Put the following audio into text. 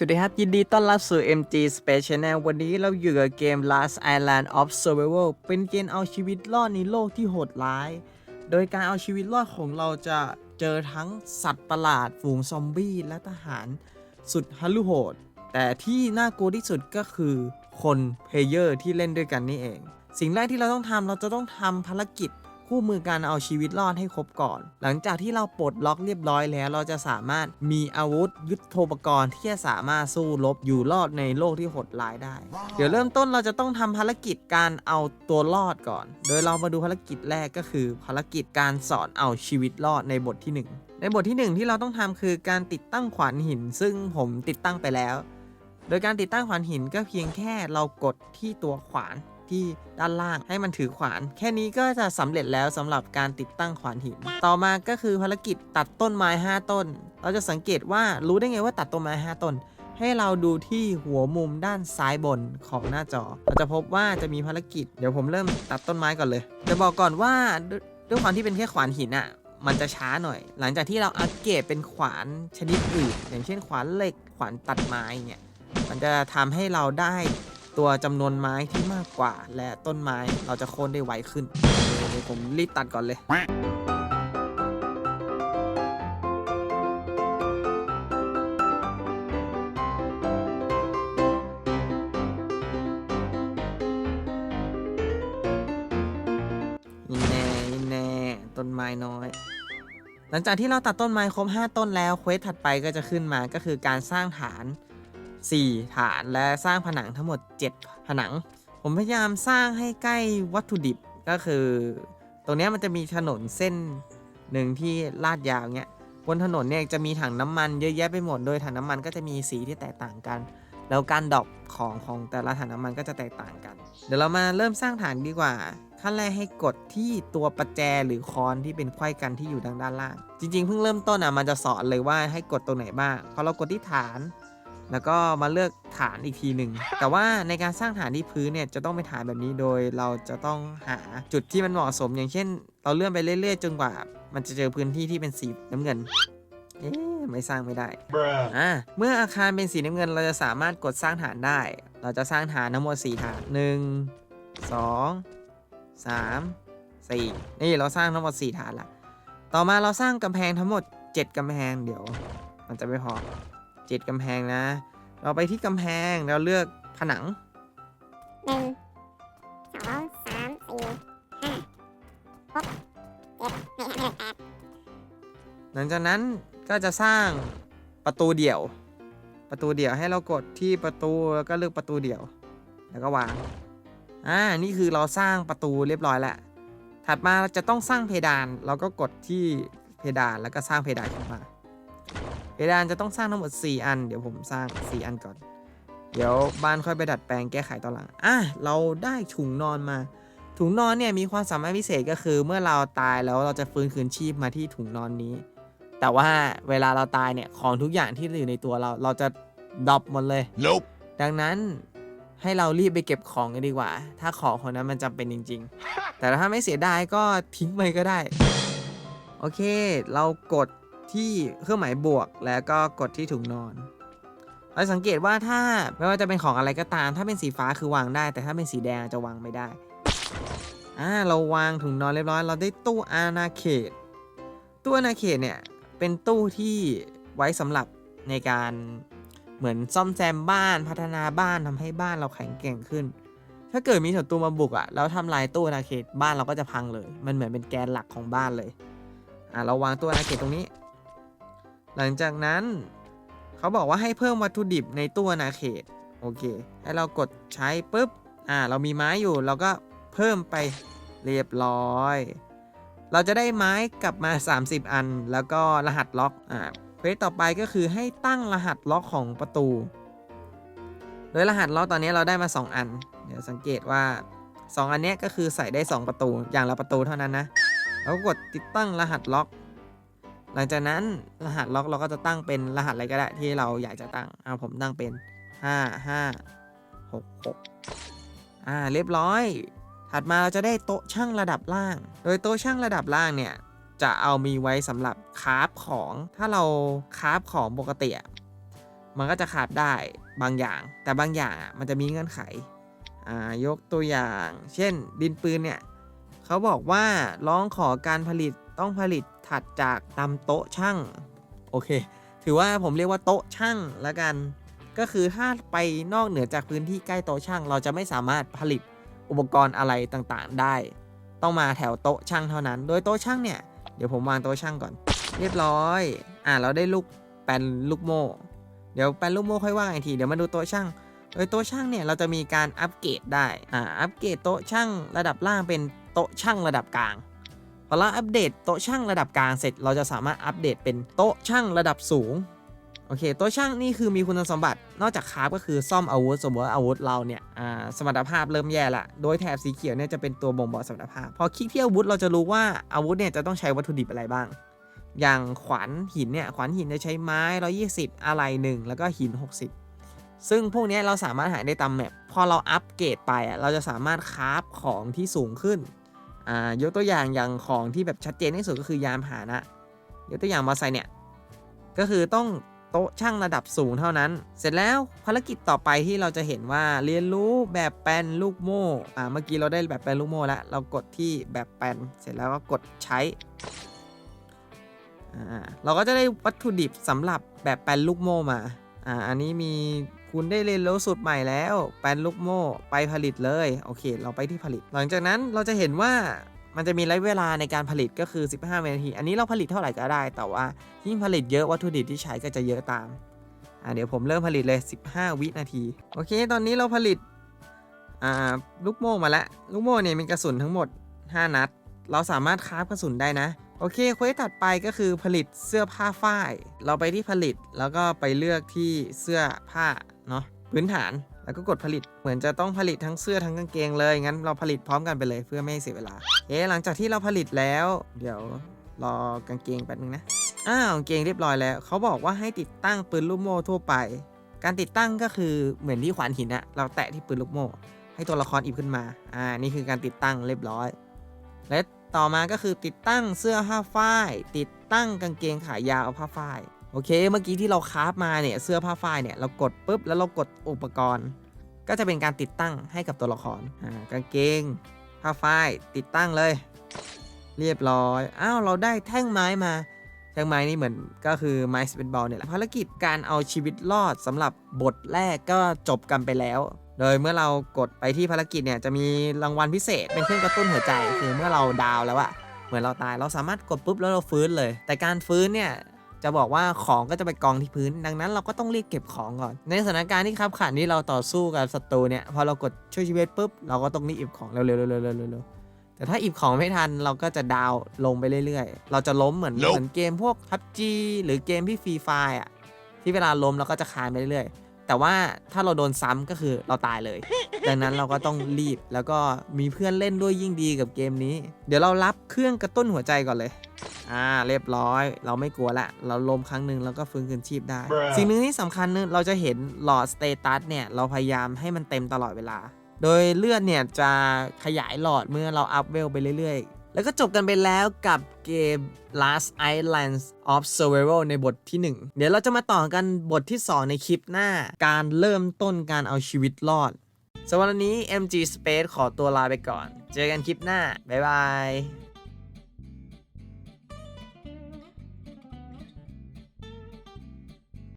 สวัสดีครับ ยินดีต้อนรับสู่ MG Space Channel วันนี้เราอยู่กับเกม Last Island of Survival เป็นเกมเอาชีวิตรอดในโลกที่โหดร้าย โดยการเอาชีวิตรอดของเราจะเจอทั้งสัตว์ประหลาด ฝูงซอมบี้ และทหารสุดฮัลลุโหด แต่ที่น่ากลัวที่สุดก็คือคนเพลเยอร์ที่เล่นด้วยกันนี่เอง สิ่งแรกที่เราต้องทำเราจะต้องทำภารกิจ คู่มือการเอาชีวิตรอดให้ครบก่อน หลังจากที่เราปลดล็อกเรียบร้อยแล้ว เราจะสามารถมีอาวุธยุทโธปกรณ์ที่จะสามารถสู้รบอยู่รอดในโลกที่โหดร้ายได้ เดี๋ยวเริ่มต้นเราจะต้องทำภารกิจการเอาตัวรอดก่อน โดยเรามาดูภารกิจแรกก็คือ ภารกิจการสอนเอาชีวิตรอดในบทที่หนึ่งในบทที่หนึ่งที่เราต้องทำคือการติดตั้งขวานหิน ซึ่งผมติดตั้งไปแล้ว โดยการติดตั้งขวานหินก็เพียงแค่เรากดที่ตัวขวาน ที่ด้านล่างให้มันถือขวาน แค่นี้ก็จะสำเร็จแล้วสำหรับการติดตั้งขวานหิน ต่อมาก็คือภารกิจตัดต้นไม้ 5 ต้น เราจะสังเกตว่ารู้ได้ไงว่าตัดต้นไม้ 5 ต้น ให้เราดูที่หัวมุมด้านซ้ายบนของหน้าจอ เราจะพบว่าจะมีภารกิจ เดี๋ยวผมเริ่มตัดต้นไม้ก่อนเลย จะบอกก่อนว่าด้วยความที่เป็นแค่ขวานหินอะมันจะช้าหน่อย หลังจากที่เราอัปเกรดเป็นขวานชนิดอื่น อย่างเช่นขวานเหล็ก ขวานตัดไม้เนี่ย มันจะทำให้เราได้ ตัวจำนวนไม้ที่มากกว่า และต้นไม้เราจะโค่นได้ไวขึ้นเดี๋ยวผมรีบตัดก่อนเลยแน่แน่ต้นไม้น้อย หลังจากที่เราตัดต้นไม้ครบ 5 ต้นแล้วเควสถัดไปก็จะขึ้นมาก็คือการสร้างฐาน 4 ฐานและสร้างผนังทั้งหมด 7 ผนัง ผมพยายามสร้างให้ใกล้วัตถุดิบก็คือ ตรงนี้มันจะมีถนนเส้นหนึ่งที่ลาดยาวเงี้ยบนถนนเนี่ยจะมีถังน้ำมันเยอะแยะไปหมด โดยถังน้ำมันก็จะมีสีที่แตกต่างกัน แล้วการดรอปของของแต่ละถังน้ำมันก็จะแตกต่างกัน เดี๋ยวเรามาเริ่มสร้างฐานดีกว่า ขั้นแรกให้กดที่ตัวประแจหรือคอนที่เป็นไขว้กันที่อยู่ทางด้านล่าง จริงๆเพิ่งเริ่มต้นอะมันจะสอนเลยว่าให้กดตรงไหนบ้าง พอเรากดที่ฐาน แล้วก็มาเลือกฐานอีกทีหนึ่ง แต่ว่าในการสร้างฐานที่พื้นเนี่ยจะต้องเป็นฐานแบบนี้โดยเราจะต้องหาจุดที่มันเหมาะสม อย่างเช่น เราเลื่อนไปเรื่อยๆ จนกว่า มันจะเจอพื้นที่ที่เป็นสีน้ำเงิน เอ๊ะไม่สร้างไม่ได้ Bruh. อ่าเมื่ออาคารเป็นสีน้ำเงิน เราจะสามารถกดสร้างฐานได้ เราจะสร้างฐานทั้งหมด4ฐาน1 2 3 4 นี่เราสร้างทั้งหมด 4 ฐานละ ต่อมาเราสร้างกำแพงทั้งหมด 7กำแพงเดี๋ยว มันจะไม่พอ 7กำแพงนะ เราไปที่กำแพงเราเลือกผนังหนึ่งสองสามสี่ห้าหกเจ็ดไม่ใช่แปดหลังจากนั้นก็จะสร้างประตูเดี่ยว ประตูเดี่ยวให้เรากดที่ประตูแล้วก็เลือกประตูเดี่ยว แล้วก็วางอ่านี่คือเราสร้างประตูเรียบร้อยแล้วถัดมาเราจะต้องสร้างเพดาน เราก็กดที่เพดานแล้วก็สร้างเพดานขึ้นมา เพดานจะต้องสร้างทั้งหมด 4 อัน เดี๋ยวผมสร้าง 4 อันก่อน เดี๋ยวบ้านค่อยไปดัดแปลงแก้ไขตอนหลัง อะ เราได้ถุงนอนมา ถุงนอนเนี่ยมีความสามารถพิเศษก็คือ เมื่อเราตายแล้วเราจะฟื้นคืนชีพมาที่ถุงนอนนี้ แต่ว่าเวลาเราตายเนี่ยของทุกอย่างที่อยู่ในตัวเราเราจะดรอปหมดเลย Nope. ดังนั้นให้เรารีบไปเก็บของกันดีกว่า ถ้าของคนนั้นมันจำเป็นจริง ๆ แต่ถ้าไม่เสียดายก็ทิ้งไปก็ได้ โอเค เรากด ที่เครื่องหมายบวกแล้วก็กดที่ถุงนอนเราสังเกตว่าถ้าไม่ว่าจะเป็นของอะไรก็ตาม ถ้าเป็นสีฟ้าคือวางได้ แต่ถ้าเป็นสีแดงจะวางไม่ได้อ่าเราวางถุงนอนเรียบร้อย เราได้ตู้อาณาเขต ตู้อาณาเขตเนี่ยเป็นตู้ที่ไว้สำหรับในการเหมือนซ่อมแซมบ้านพัฒนาบ้านทำให้บ้านเราแข็งแกร่งขึ้น ถ้าเกิดมีศัตรูมาบุกอะ่ะแล้วทำลายตู้อาณาเขตบ้านเราก็จะพังเลย มันเหมือนเป็นแกนหลักของบ้านเลยอ่าเราวางตู้อาณาเขตตรงนี้ หลังจากนั้น เขาบอกว่าให้เพิ่มวัตถุดิบในตู้อาณาเขต โอเค ให้เรากดใช้ปุ๊บ อ่า เรามีไม้อยู่ เราก็เพิ่มไปเรียบร้อย เราจะได้ไม้กลับมา 30 อัน แล้วก็รหัสล็อก อ่าเควสต่อไปก็คือให้ตั้งรหัสล็อกของประตู โดยรหัสล็อกตอนนี้เราได้มา 2 อัน เดี๋ยวสังเกตว่า 2 อันนี้ก็คือใส่ได้ 2 ประตู อย่างละประตูเท่านั้นนะ แล้วกดติดตั้งรหัสล็อก หลังจากนั้นรหัสล็อกเราก็จะตั้งเป็นรหัสอะไรก็ได้ที่เราอยากจะตั้งเอาผมตั้งเป็น 5 5 6 6อ่าเรียบร้อย ถัดมาเราจะได้โต๊ะช่างระดับล่าง โดยโต๊ะช่างระดับล่างเนี่ยจะเอามีไว้สำหรับคาฟของถ้าเราคาฟของปกติมันก็จะขาดได้บางอย่าง แต่บางอย่างอะมันจะมีเงื่อนไขอ่ายกตัวอย่าง เช่น ดินปืนเนี่ยเขาบอกว่าร้องขอการผลิตต้องผลิต ถัดจากตำโต๊ะช่างโอเค ถือว่าผมเรียกว่าโต๊ะช่างแล้วกัน ก็คือถ้าไปนอกเหนือจากพื้นที่ใกล้โต๊ะช่าง เราจะไม่สามารถผลิตอุปกรณ์อะไรต่างๆ ได้ ต้องมาแถวโต๊ะช่างเท่านั้น โดยโต๊ะช่างเนี่ย เดี๋ยวผมวางโต๊ะช่างก่อน เรียบร้อย อ่าเราได้ลูกแปนลูกโม่เดี๋ยวแปนลูกโม่ค่อยว่างอีกที เดี๋ยวมาดูโต๊ะช่าง โดยโต๊ะช่างเนี่ยเราจะมีการอัปเกรดได้ อ่า อัปเกรดโต๊ะช่างระดับล่างเป็นโต๊ะช่างระดับกลาง พอเราอัปเดตโต๊ะช่างระดับกลางเสร็จ เราจะสามารถอัปเดตเป็นโต๊ะช่างระดับสูงโอเคโต๊ะช่างนี่คือมีคุณสมบัติ นอกจากคราฟก็คือซ่อมอาวุธ สมมติว่าอาวุธเราเนี่ยสมรรถภาพเริ่มแย่ละ โดยแถบสีเขียวเนี่ยจะเป็นตัวบ่งบอกสมรรถภาพ พอคลิกที่อาวุธเราจะรู้ว่าอาวุธเนี่ยจะต้องใช้วัตถุดิบอะไรบ้าง อย่างขวานหินเนี่ยขวานหินจะใช้ไม้ 120 อะไรหนึ่งแล้วก็หิน 60 ซึ่งพวกนี้เราสามารถหาได้ตามแมป พอเราอัปเกรดไปอะเราจะสามารถคราฟของที่สูงขึ้น ยกตัวอย่างอย่างของที่แบบชัดเจนที่สุดก็คือยานพาหนะ ยกตัวอย่างมอเตอร์ไซค์เนี่ย ก็คือต้องโต๊ะช่างระดับสูงเท่านั้น เสร็จแล้วภารกิจต่อไปที่เราจะเห็นว่าเรียนรู้แบบแปลนลูกโม่อ่าเมื่อกี้เราได้แบบแปลนลูกโม่แล้ว เรากดที่แบบแปลนเสร็จแล้วก็กดใช้อ่าเราก็จะได้วัตถุดิบสำหรับแบบแปลนลูกโม่มาอ่าอันนี้มี คุณได้เรียนรู้สูตรใหม่แล้วแปลนลูกโม่ไปผลิตเลย โอเค เราไปที่ผลิต หลังจากนั้นเราจะเห็นว่ามันจะมีระยะเวลาในการผลิตก็คือ 15วินาที อันนี้เราผลิตเท่าไหร่ก็ได้ แต่ว่ายิ่งผลิตเยอะวัตถุดิบที่ใช้ก็จะเยอะตาม อ่าเดี๋ยวผมเริ่มผลิตเลย 15 วินาที โอเค ตอนนี้เราผลิต อ่า ลูกโม่มาแล้ว ลูกโม่เนี่ยมีกระสุนทั้งหมด 5 นัด เราสามารถคราฟกระสุนได้นะ โอเคเควสถัดไปก็คือผลิตเสื้อผ้าฝ้าย เราไปที่ผลิตแล้วก็ไปเลือกที่เสื้อผ้า เนาะพื้นฐานแล้วก็กดผลิตเหมือนจะต้องผลิตทั้งเสื้อทั้งกางเกงเลย งั้นเราผลิตพร้อมกันไปเลยเพื่อไม่ให้เสียเวลา เอ๊ะหลังจากที่เราผลิตแล้ว เดี๋ยวรอกางเกงแป๊บนึงนะอ้าวกางเกงเรียบร้อยแล้ว เขาบอกว่าให้ติดตั้งปืนลูกโม่ทั่วไป การติดตั้งก็คือเหมือนที่ขวานหินอะเราแตะที่ปืนลูกโม่ ให้ตัวละครอิบขึ้นมาอ่านี่คือการติดตั้งเรียบร้อย และต่อมาก็คือติดตั้งเสื้อผ้าฝ้าย ติดตั้งกางเกงขายาวผ้าฝ้าย โอเค เมื่อกี้ที่เราคราฟมาเนี่ยเสื้อผ้าฝ้ายเนี่ยเรากดปุ๊บแล้วเรากดอุปกรณ์ ก็จะเป็นการติดตั้งให้กับตัวละครอ่ากางเกงผ้าฝ้ายติดตั้งเลย เรียบร้อยอ้าวเราได้แท่งไม้มาแท่งไม้นี่เหมือนก็คือไม้สเปนบอลเนี่ยภารกิจการเอาชีวิตรอดสำหรับบทแรกก็จบกันไปแล้ว โดยเมื่อเรากดไปที่ภารกิจเนี่ยจะมีรางวัลพิเศษเป็นเครื่องกระตุ้นหัวใจคือเมื่อเราดาวแล้วอะเหมือนเราตายเราสามารถกดปุ๊บแล้วเราฟื้นเลย แต่การฟื้นเนี่ย จะบอกว่าของก็จะไปกองที่พื้น ดังนั้นเราก็ต้องรีบเก็บของก่อน ในสถานการณ์ที่ขับขันที่เราต่อสู้กับศัตรูเนี่ยพอเรากดช่วยชีวิตปุ๊บเราก็ต้องรีบเก็บของเร็วๆๆๆๆๆแต่ถ้าอิบของไม่ทันเราก็จะดาวน์ลงไปเรื่อยๆ เราจะล้มเหมือน Nope เหมือนเกมพวก PUBG หรือเกมที่ฟรีไฟอะที่เวลาล้มเราก็จะคานไปเรื่อยๆ แต่ว่าถ้าเราโดนซ้ำก็คือเราตายเลย ดังนั้นเราก็ต้องรีบแล้วก็มีเพื่อนเล่นด้วยยิ่งดีกับเกมนี้ เดี๋ยวเรารับเครื่องกระตุ้นหัวใจก่อนเลย อ่าเรียบร้อย เราไม่กลัวละ เราล้มครั้งหนึ่งแล้วก็ฟื้นคืนชีพได้ Bruh สิ่งหนึ่งที่สำคัญนึงเราจะเห็นหลอดสเตตัสเนี่ยเราพยายามให้มันเต็มตลอดเวลา โดยเลือดเนี่ยจะขยายหลอดเมื่อเราอัพเวลไปเรื่อยๆ แล้วก็จบกันไปแล้วกับเกม Last Islands of Survival ในบทที่ 1 เดี๋ยวเราจะมาต่อกันบทที่ 2 ในคลิปหน้า การเริ่มต้นการเอาชีวิตรอดสำหรับวันนี้ MG Space ขอตัวลาไปก่อน เจอกันคลิปหน้า บ๊ายบาย